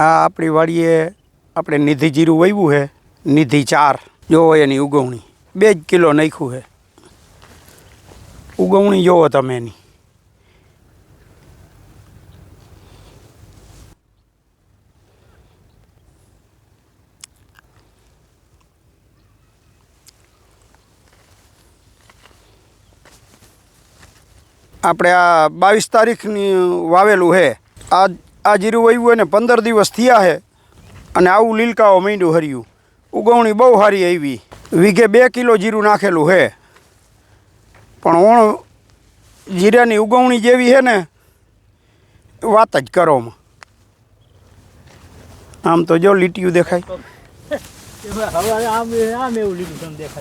આ આપડી વાડીએ આપણે નિધી જીરું વવ્યું છે નિધી 4 જો એની ઉગવણી બે કિલો નાખ્યું છે ઉગવણી જોવો તમે એની આપણે આ 22 તારીખની વાવેલું છે આજ આ જીરું વાવ્યું એને પંદર દિવસ થયા હે અને આવું લીલકાઓ મીંડું હર્યું ઉગવણી બહુ સારી આવી વીઘે બે કિલો જીરું નાખેલું છે પણ ઓણ જીરાની ઉગવણી જેવી છે ને વાત જ કરોમાં આમ તો જો લીટીયું દેખાય દેખાય